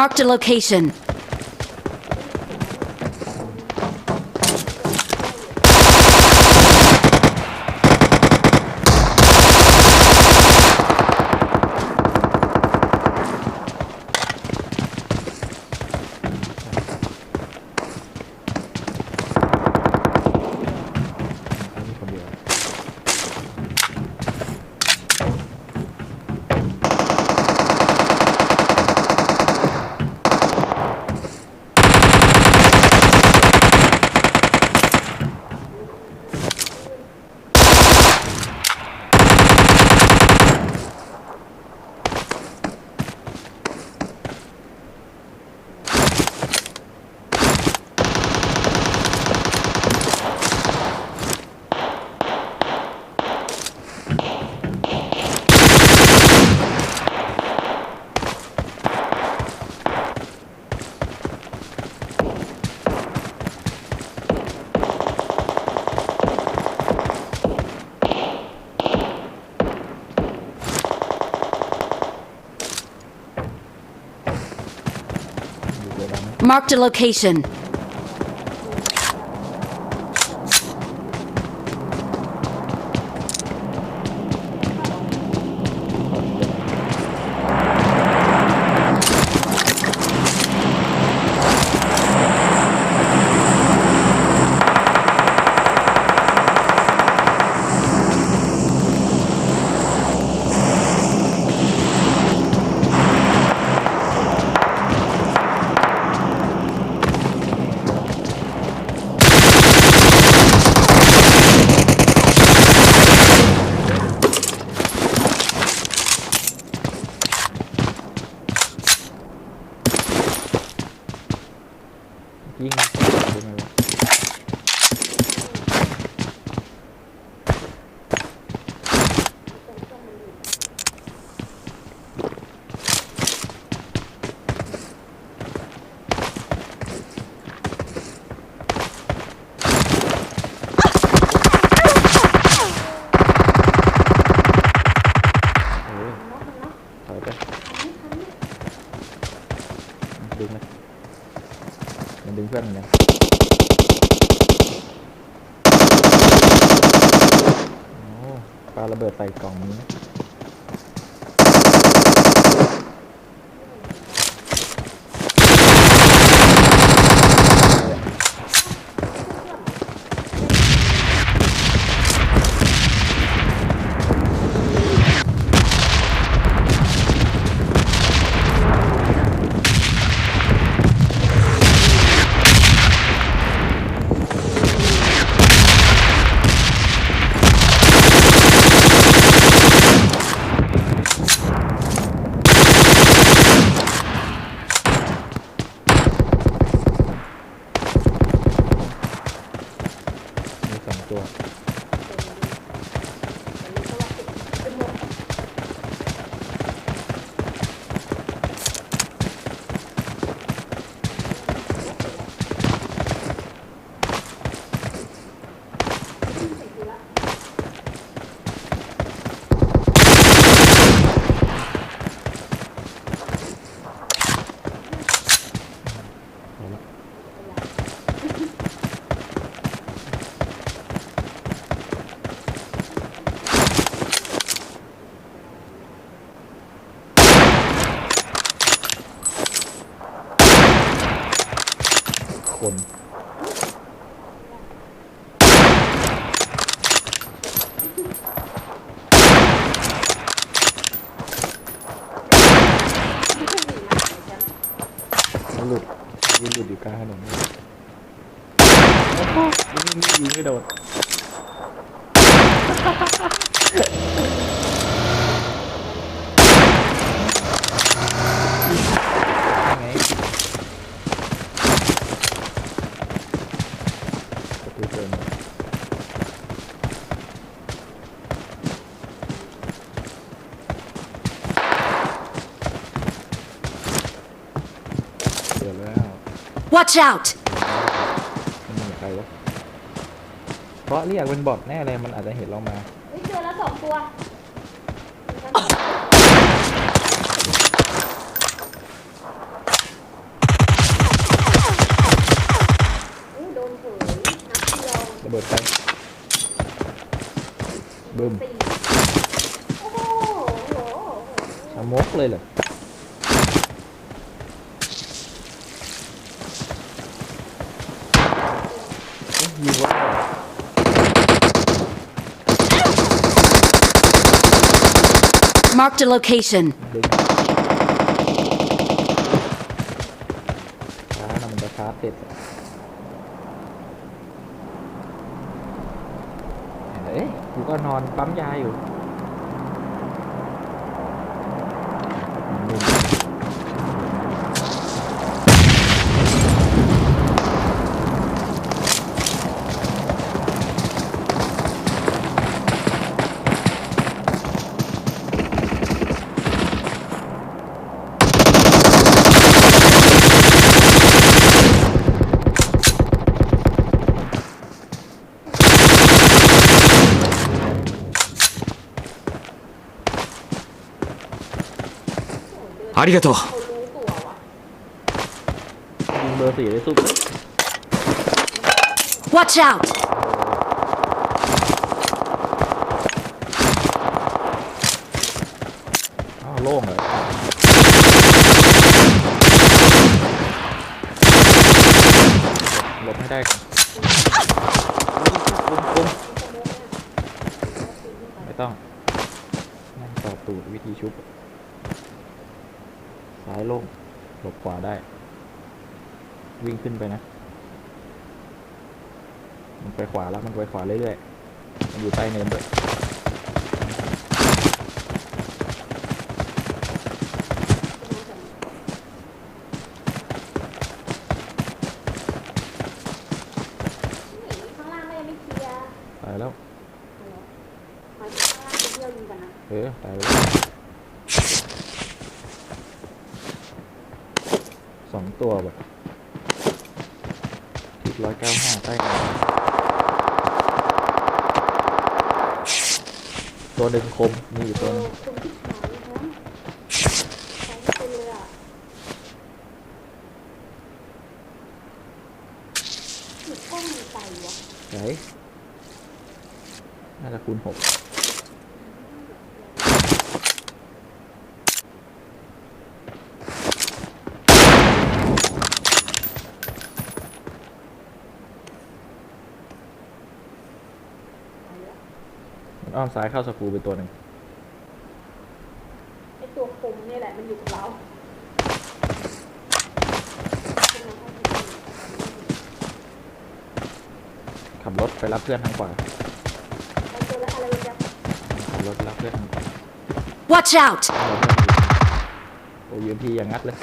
Marked a location. Marked a location. มันดึงเพื่อนเหมือนกันโอ้ปาระเบิดใส่กล่องนี้ นะมีสองตัว เอาละคน มันหลุดุดอยู่กลางถนนนี่นี่ยิงไม่โดน Watch out! ใครวะเพราะเรียกเป็นบอทแน่เลยมันอาจจะเห็นเรามาเจอแล้วสองตัวอู้โดนเผยนัดเดียวระเบิดไปบึ้มสี่โอ้โหโอ้โหโอ้โห สมกเลยเหรอ Marked a location. ช้านะมันจะชาร์จเสร็จเอ้ยกูก็นอนปั๊มยาอยู่ ありがとう เขารู้ตัวว่ะ ยิงเบอร์สี่ได้สู้เลย Watch out! อ้าวโล่งเลยหลบให้ได้ก่อนคุมคุมไม่ต้องนั่งต่อตูดวิธีชุบ ซ้ ายโล่งหลบขวาได้ วิ่งขึ้นไปนะ มันไปขวาแล้วมันไปขวาเรื่อยๆมันอยู่ใต้เนินด้วย นี่ข้างล่างก็ยังไม่เคลียร์ ตายแล้ว หมายถึงข้างล่างเป็นที่เรายิงกันนะ เออ ตายแล้ว สองตัวแบบทิศร้อยเก้าห้าใต้กันตัวหนึ่งคม มีอยู่เอตัวหอนึงคุณที่หายนะใช้ไม่เป็นเลยอะหยุดกล้องมีใจวะไหนน่าจะคูณหก อ้อมซ้ายเข้าสกรูไปตัวหนึ่งไอตัวคมเนี่ยแหละมันอยู่กับเราขับรถไปรับเพื่อนทางขวาไปเจอแล้วอะไรจะขับรถไปรับเพื่อนทางขวา Watch out! โอ้ยยืมพีอย่างงัดเลย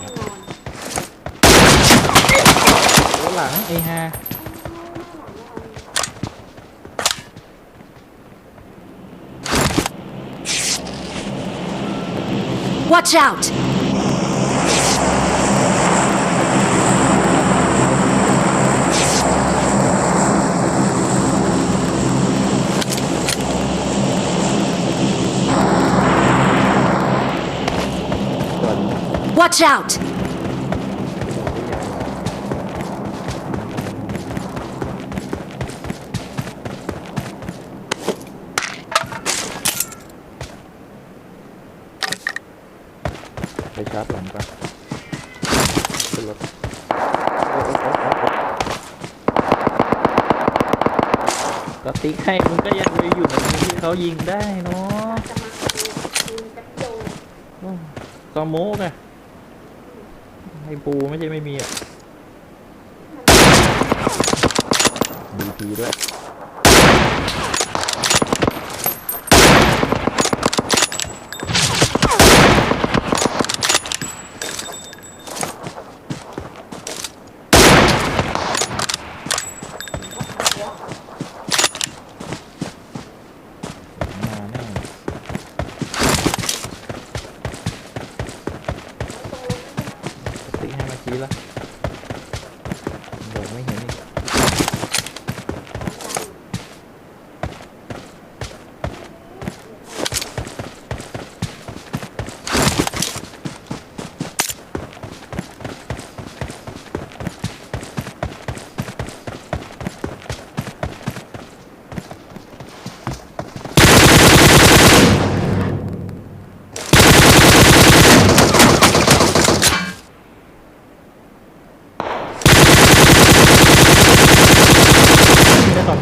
แน่นอน โอ้หลังไอ้ฮา Watch out! ส่วน Watch out! ไปชาร์จหลังก่อนขึ้นรถโอ๊ะโอ๊ะโอ๊ะโอ๊ะโอ๊ะก็ ติ๊กให้มึงก็ยังไปอยู่ในมุมที่เขายิงได้เนาะจะมาดูดูแป๊บเดียวโอ้สโมกอะให้ปูไม่ใช่ไม่มีอะดีพีด้วย มาแน่ติ๊กให้เมื่อกี้ละบอกไม่เห็นอีก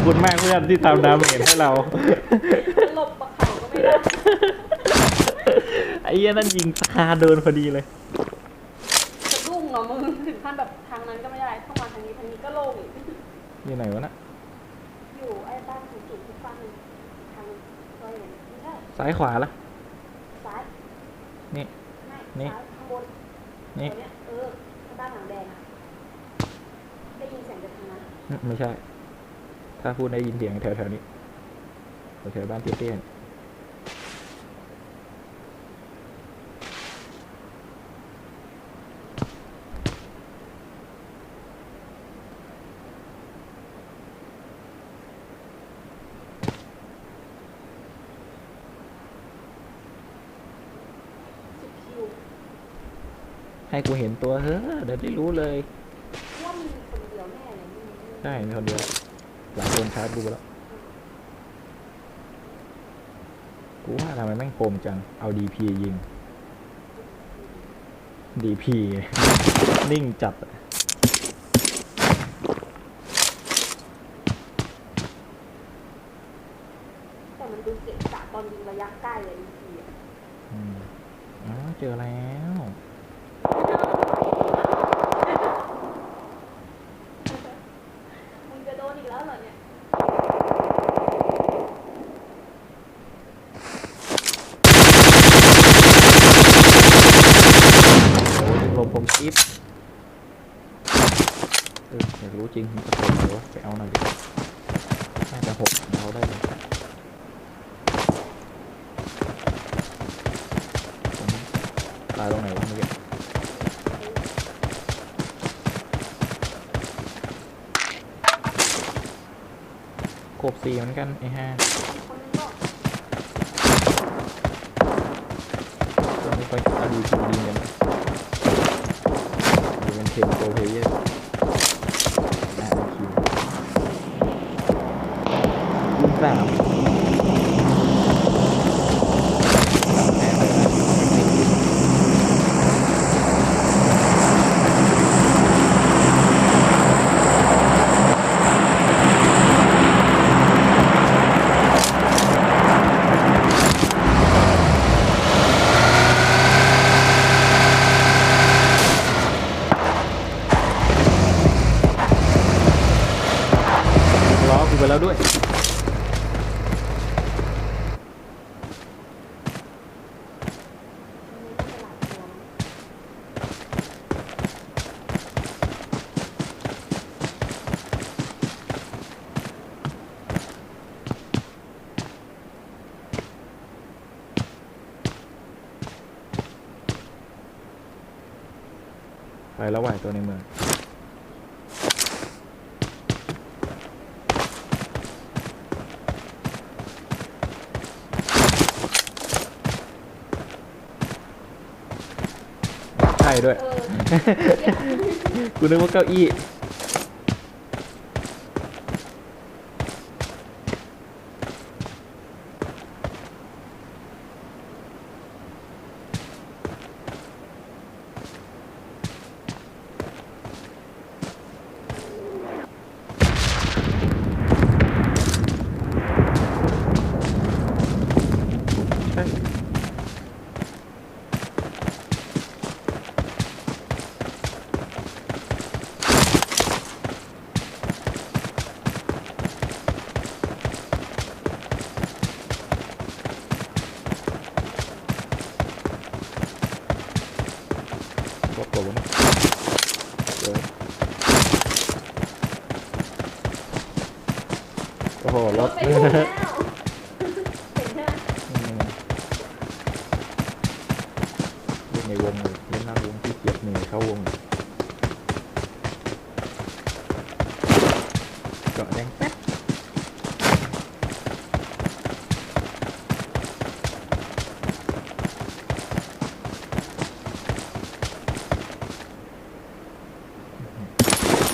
คุณมากเพื่อนที่ตามดาเมจให้เรา หลบปะเขาก็ไม่ได้ไอ้เหี้ยนั่นยิงสคาโดนพอดีเลย สะดุ้งเนาะมึงถึงขั้นแบบทางนั้นก็ไม่ได้เข้ามาทางนี้ทางนี้ก็โล่งอีกอยู่ไหนวะน่ะอยู่ไอ้บ้านสูงสูงทุกฝั่งทางก็อย่างไม่ใช่ซ้ายขวาละซ้ายนี่ ไม่นี่ ซ้ายข้างบนนี่ตัวเนี้ยเออข้างด้านหลังแดงอะได้ยินเสียงจากทางนั้น อืมไม่ใช่ ถ้าพูดได้ยินเสียงแถวๆนี้แถวๆบ้านเตี้ยๆเนี่ยให้กูเห็นตัวเฮ้อเดี๋ยวได้รู้เลยว่ามีคนเดียวแน่เลยไม่มีใช่มีคนเดียว หลายคนชาร์จดูไปแล้ว กูว่าทำไมแม่งโกมจัง เอาดีพียิงดีพีนิ่งจัดอะแต่มันดูเกะกะตอนยิงระยะใกล้เลยทีอะอืมอ๋อเจอแล้ว มึงจะโดนอีกแล้วเหรอเนี่ย โอ้ยลมผมคิดเอออยากรู้ จริงมันจะเป็นไรวะไปเอาหน่อยดิน่าจะหกเอาได้เลยตายตรงไหนวะเมื่อกี้โคบสี่เหมือนกันไอ้ห้าคนนึงก็ตอนนี้ก็เอาดีทียิงกันดูเป็นเทมโปรเพเยอร์อ่าคิวยิงสามแพ้เลยนะล้อกูไปแล้วด้วย ไปแล้วไหวตัวในเมืองใช่ด้วยเออกูนึกว่าเก้าอี้ใช่รถตัววะเนี่ยเดี๋ยว รถไปถูกแล้วเห็นใช่ไหมอืมเล่นในวงเล่นหน้าวงที่เกียจเหนื่อยเข้าวงเจาะแดงแป๊บ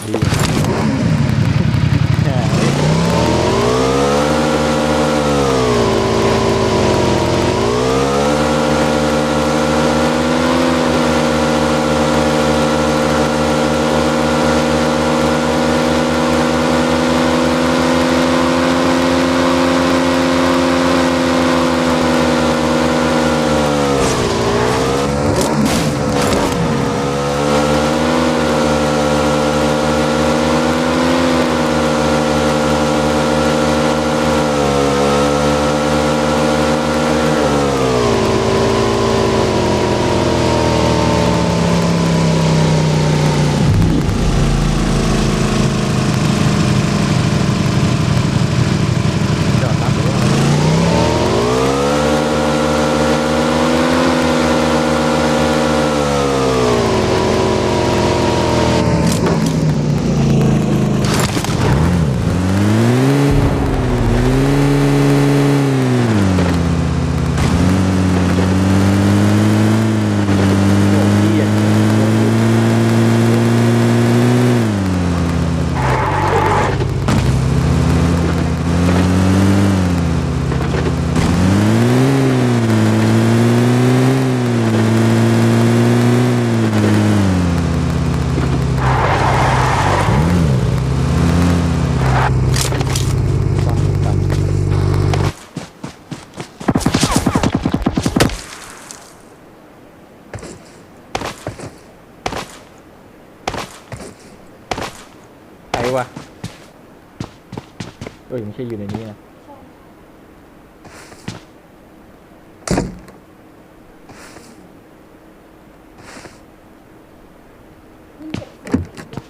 ดี เอ้ยไม่ใช่อยู่ในนี้นะยิ่งเก็บเสียงอีกเนี่ย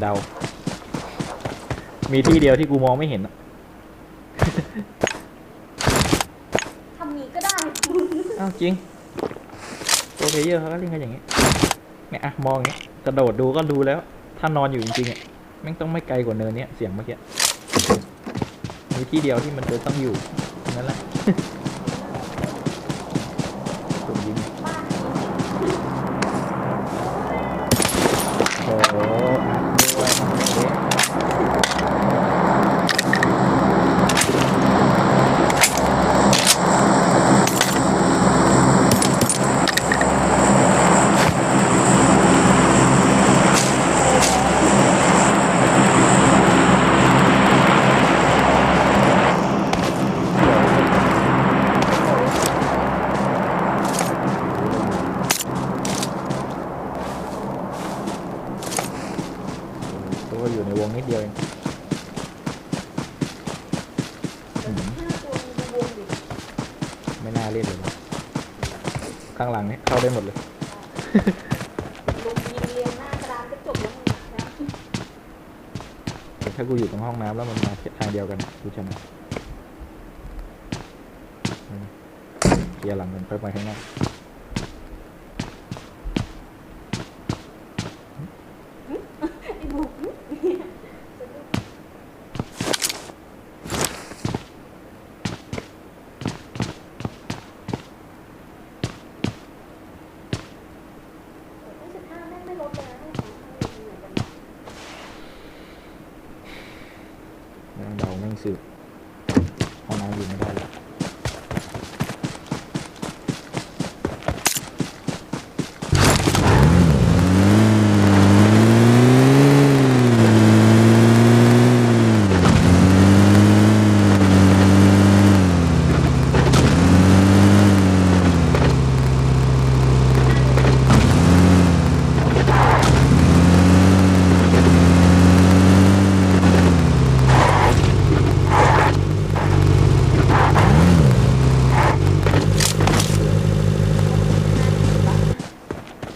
เดา มีที่เดียวที่กูมองไม่เห็นอะทำนี้ก็ได้ อ้าวจริงโปรเพลเยอร์เขาก็เล่นกันอย่างเงี้ย เนี่ยอะมองเงี้ยกระโดดดูก็ดูแล้ว ถ้านอนอยู่จริงๆอะแม่งต้องไม่ไกลกว่าเนินเนี้ยเสียงเมื่อกี้มีที่เดียวที่มันจะต้องอยู่นั่นแหละ ถูกยิง บ้าน โอ้โหอัดด้วยเอ๊ะตัวอยู่ในวงนิดเดียวเองอืมห้าตัวมีวงดิไม่น่าเล่นเลยนะข้างหลังเนี่ยเข้าได้หมดเลยลงยิงเรียงหน้ากระดานก็จบแล้วมึงนะแต่ถ้ากูอยู่ตรงห้องน้ำแล้วมันมาทางเดียวกันกูชนะอืมเคลียร์หลังมันค่อยไปข้างหน้า ไอ้บุกเนี่ยจะดูแต่รู้สึกท่าแม่งไม่ลดเลยนะไม่ของท่าเลยเหมือนกัน ไม่ต้องเดา แม่งสืบห้องน้ำอยู่ไม่ได้แล้ว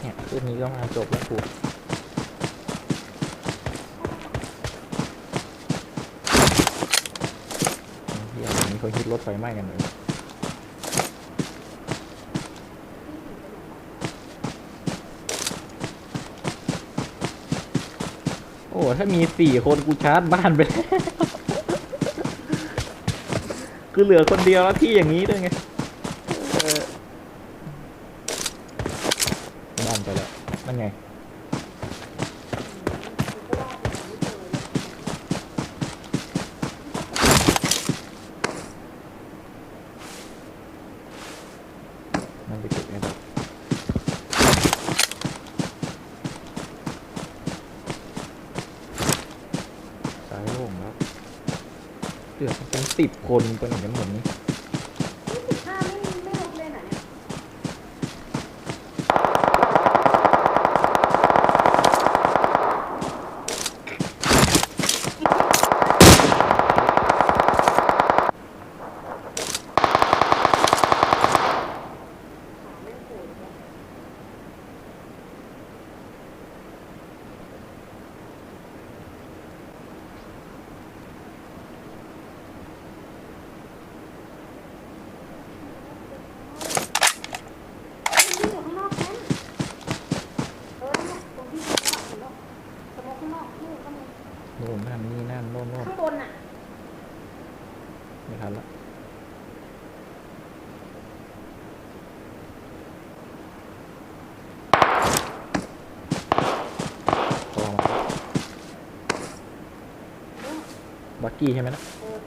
เนี่ยคืนนี้ก็มาจบแล้วกูเฮียอันนี้เขาฮิตรถ ไฟไหม้กันเลยโอ้ถ้ามีสี่คนกูชาร์จบ้านไปแล้ว คือเหลือคนเดียวแล้วที่อย่างนี้ด้วยไงเออบ้านไปแล้ว นั่นไง นั่นไปเก็บไอ้ดอกสายโล่งแล้วเหลือ เป็นสิบคนไปไหนกันหมดนี่ ยี่สิบห้าไม่ไม่ลดเลยนะเนี่ยไม่โหดเลย ที่อยู่ข้างนอกนั้นเออเนี่ยตรงที่อยู่ข้างนอกเห็นปะสมองข้างนอกนู่นก็มี โน่นนั่นนี่นั่นโน่นโน่น ข้างบนน่ะ ไม่ทันละพอมา บักกี้ใช่ไหมนะเออ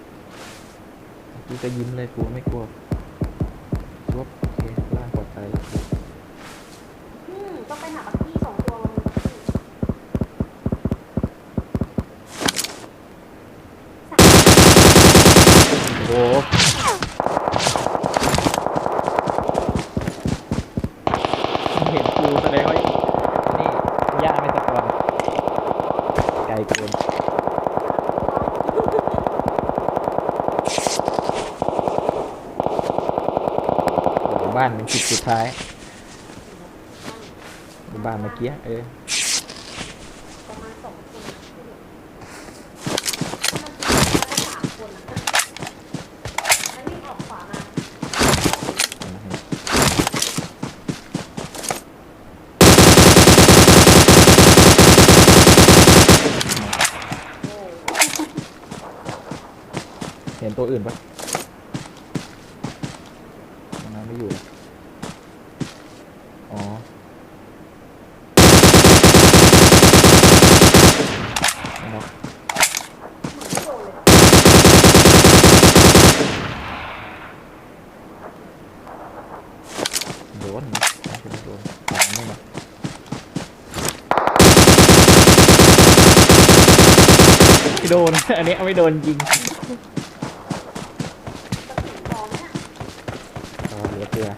บักกี้ก็ยิ้มเลยกลัวไม่กลัวรวบโอเคล่างปลอดภัยานนจุดสุดท้ายบ้านเมื่อกี้เออห็นตัวอื่นไหม โดน อันนี้ไม่โดนยิงเหลือเกลือ